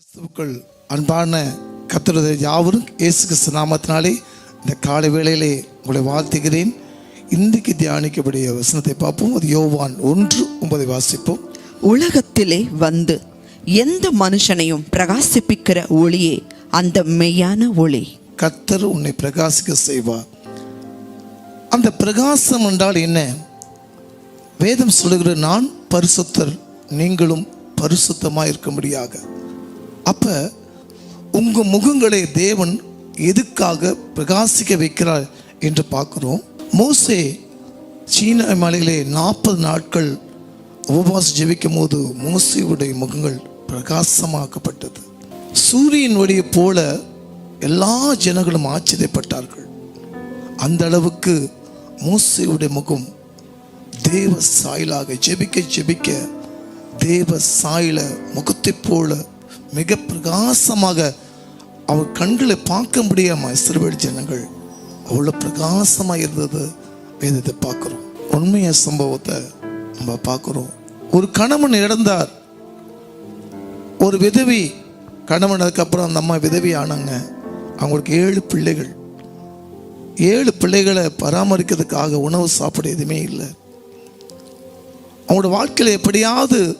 கிறிஸ்துவுக்குள் அன்பான கத்துறது யாவரும் இயேசு கிறிஸ்து நாமத்தினாலே இந்த காலை வேளையிலே உங்களை வாழ்த்துகிறேன். இன்றைக்கு தியானிக்கக்கூடிய வசனத்தை பார்ப்போம். அது யோவான் ஒன்று ஒன்பதை வாசிப்போம். உலகத்திலே வந்து எந்த மனுஷனையும் பிரகாசிப்பிக்கிற ஒளியே அந்த மெய்யான ஒளி. கர்த்தர் உன்னை பிரகாசிக்க செய்வார். அந்த பிரகாசம் என்றால் என்ன? வேதம் சொல்லுகிற நான் பரிசுத்தர் நீங்களும் பரிசுத்தமாக இருக்கும்படியாக அப்போ உங்கள் முகங்களை தேவன் எதுக்காக பிரகாசிக்க வைக்கிறார் என்று பார்க்குறோம். மோசே சீன மலையிலே நாற்பது நாட்கள் உபவாசம் ஜெபிக்கும் போது மோசையுடைய முகங்கள் பிரகாசமாக்கப்பட்டது. சூரியன் ஒளியை போல எல்லா ஜனங்களும் ஆச்சரியப்பட்டார்கள். அந்த அளவுக்கு மோசையுடைய முகம் தேவ சாயலாக ஜெபிக்க ஜெபிக்க தேவ சாயல முகத்தை போல மிக பிரகாசமாக அவர் கண்களை பார்க்க முடியாம இஸ்ரவேல் ஜனங்கள் அவ்வளோ பிரகாசமாக இருந்தது. வேதத்தை பார்க்குறோம். உண்மைய சம்பவத்தை நம்ம பார்க்குறோம். ஒரு கணவன் இழந்தார் ஒரு விதவி கணவன் அதுக்கப்புறம் அந்த அம்மா விதவி ஆனாங்க. அவங்களுக்கு ஏழு பிள்ளைகள். ஏழு பிள்ளைகளை பராமரிக்கிறதுக்காக உணவு சாப்பிட எதுவுமே இல்லை. அவங்களோட வாழ்க்கையில் எப்படியாவது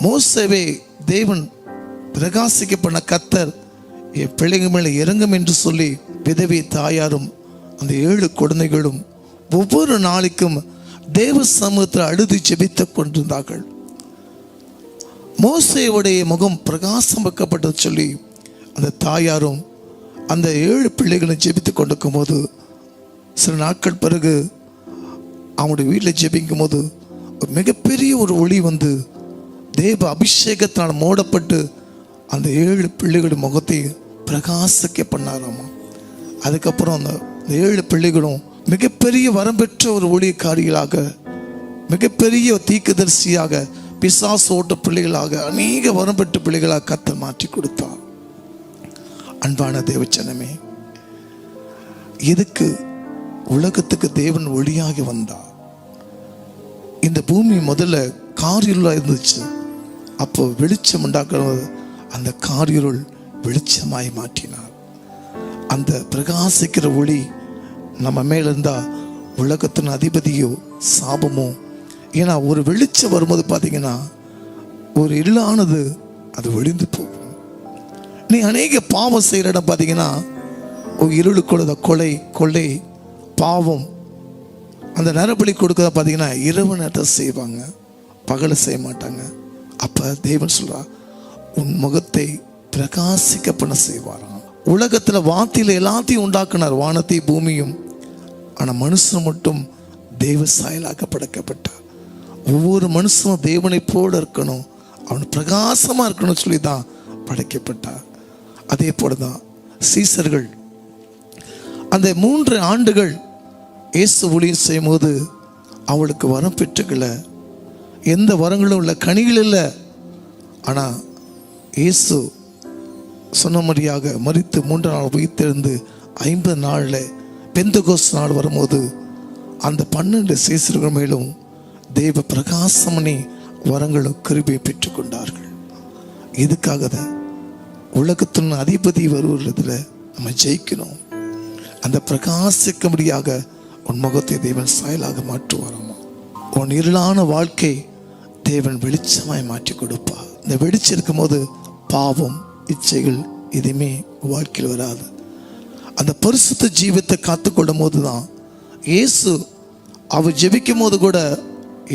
மோசவே தேவன் பிரகாசிக்க பண்ண கத்தர் என் பிள்ளைங்க மேலே இறங்கும் என்று சொல்லி விதவி தாயாரும் அந்த ஏழு குழந்தைகளும் ஒவ்வொரு நாளைக்கும் தேவ சமூகத்தில் அழுது ஜெபித்து கொண்டிருந்தார்கள். மோசையுடைய முகம் பிரகாசம் வைக்கப்பட்டது சொல்லி அந்த தாயாரும் அந்த ஏழு பிள்ளைகளும் ஜெபித்து கொண்டிருக்கும் போது சில நாட்கள் பிறகு அவனுடைய வீட்டில் ஜெபிக்கும் போது ஒரு மிகப்பெரிய ஒரு ஒளி வந்து தேவ அபிஷேகத்தினால் மூடப்பட்டு அந்த ஏழு பிள்ளைகளுடைய முகத்தை பிரகாசிக்க பண்ணாராமா? அதுக்கப்புறம் அந்த ஏழு பிள்ளைகளும் மிகப்பெரிய வரம் பெற்ற ஒரு ஊழியக்காரிகளாக மிகப்பெரிய தீக்குதரிசியாக பிசாசு ஓட்ட பிள்ளைகளாக அநேக வரம் பெற்ற பிள்ளைகளாக கத்த மாற்றி கொடுத்தார். அன்பான தேவச்சனமே எதுக்கு உலகத்துக்கு தேவன் ஒளியாகி வந்தார்? இந்த பூமி முதல்ல காரியுள்ளா இருந்துச்சு. அப்போ வெளிச்சம் உண்டாக்குறது அந்த காரிருள் வெளிச்சமாய் மாற்றினார். அந்த பிரகாசிக்கிற ஒளி நம்ம மேல இருந்தா உலகத்தின் அதிபதியோ சாபமோ ஏன்னா ஒரு வெளிச்சம் வரும்போது பார்த்தீங்கன்னா ஒரு இருளானது அது ஒளிந்து போகும். நீ அநேக பாவம் செய்கிற இடம் பார்த்தீங்கன்னா ஒரு இருளுக்குள்ள கொலை கொள்ளை பாவம் அந்த நரபலி கொடுக்கறத பார்த்தீங்கன்னா இரவு நேரத்தை செய்வாங்க. பகலை செய்ய மாட்டாங்க. அப்போ தேவன் சொல்கிறா உன் முகத்தை பிரகாசிக்க பண்ண செய்வாராம். உலகத்தில் வாத்தியில் எல்லாத்தையும் உண்டாக்குனார் வானத்தை பூமியும். ஆனால் மனுஷன் மட்டும் தேவ சாயலாக படைக்கப்பட்டார் ஒவ்வொரு மனுஷனும் தேவனை போல இருக்கணும். அவன் பிரகாசமாக இருக்கணும்னு சொல்லி தான் படைக்கப்பட்டார். அதே போல தான் சீசர்கள். அந்த மூன்று ஆண்டுகள் இயேசு ஊழியம் செய்யும்போது அவளுக்கு வரம் பெற்றுக்களை எந்த வரங்களும் இல்லை கனிகள் இல்லை. ஆனால் இயேசு சொன்னபடியாக மறித்து மூன்று நாள் உயிர்த்தெழுந்து ஐம்பது நாளில் பெந்தகோஸ் நாள் வரும்போது அந்த பன்னெண்டு சீசர்கள் மேலும் தேவ பிரகாசமணி வரங்களும் கிருபியை பெற்றுக்கொண்டார்கள். இதுக்காக தான் உலகத்தின் அதிபதி வருவதில் நம்ம ஜெயிக்கணும். அந்த பிரகாசிக்கும்படியாக உன் முகத்தை தேவன் சாயலாக மாற்றுவாராமா? உன் இருளான வாழ்க்கை தேவன் வெளிச்சமாய் மாற்றி கொடுப்பா. இந்த வெளிச்சம் இருக்கும்போது பாவம் இச்சைகள் எதுவுமே வாழ்க்கையில் வராது. அந்த பரிசுத்த ஜீவத்தை காத்துக்கொள்ளும் போது தான் இயேசு அவர் ஜெபிக்கும் போது கூட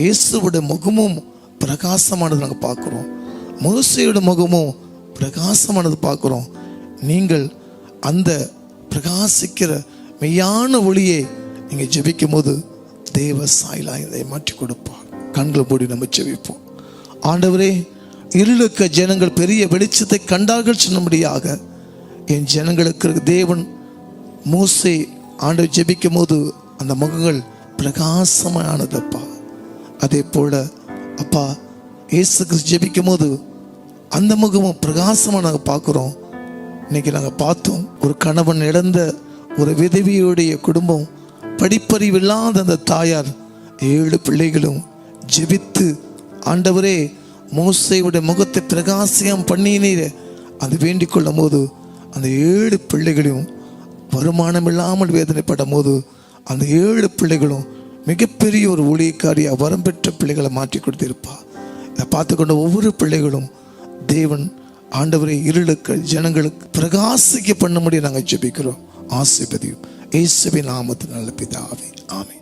இயேசுவோட முகமும் பிரகாசமானது நாங்கள் பார்க்குறோம். மோசையோட முகமும் பிரகாசமானது பார்க்குறோம். நீங்கள் அந்த பிரகாசிக்கிற மெய்யான ஒளியை நீங்கள் ஜெபிக்கும் போது தேவ சாயலா இதை மாற்றி கொடுப்பார். கண்களை போடி நம்ம செவிப்போம் ஆண்டவரே இருளுக்க ஜனங்கள் பெரிய வெளிச்சத்தை கண்டார்கள் சொன்னபடியாக என் ஜனங்களுக்கு தேவன் மூசை ஆண்டவர் ஜெபிக்கும் போது அந்த முகங்கள் பிரகாசமானதப்பா. அதே போல அப்பா இயேசுக்கு ஜெபிக்கும் போது அந்த முகமும் பிரகாசமாக நாங்கள் பார்க்குறோம். இன்னைக்கு நாங்கள் பார்த்தோம் ஒரு கணவன் இழந்த ஒரு விதவியுடைய குடும்பம் படிப்பறிவில்லாத அந்த தாயார் ஏழு பிள்ளைகளும் ஜெபித்து ஆண்டவரே மோசையுடைய முகத்தை பிரகாசியம் பண்ணினீர். அது வேண்டிக் கொள்ளும் போது அந்த ஏழு பிள்ளைகளையும் வருமானம் இல்லாமல் வேதனைப்படும் போது அந்த ஏழு பிள்ளைகளும் மிகப்பெரிய ஒரு ஊழியக்காரியா வரம் பெற்ற பிள்ளைகளை மாற்றி கொடுத்திருப்பா. இதை பார்த்து கொண்ட ஒவ்வொரு பிள்ளைகளும் தேவன் ஆண்டவரை இருளுக்கு ஜனங்களுக்கு பிரகாசிக்க பண்ண முடியும் நாங்கள் ஜெபிக்கிறோம். ஆசிபதியும் இயேசுவின் நாமத்தின் நல்ல பிதாவே. ஆமே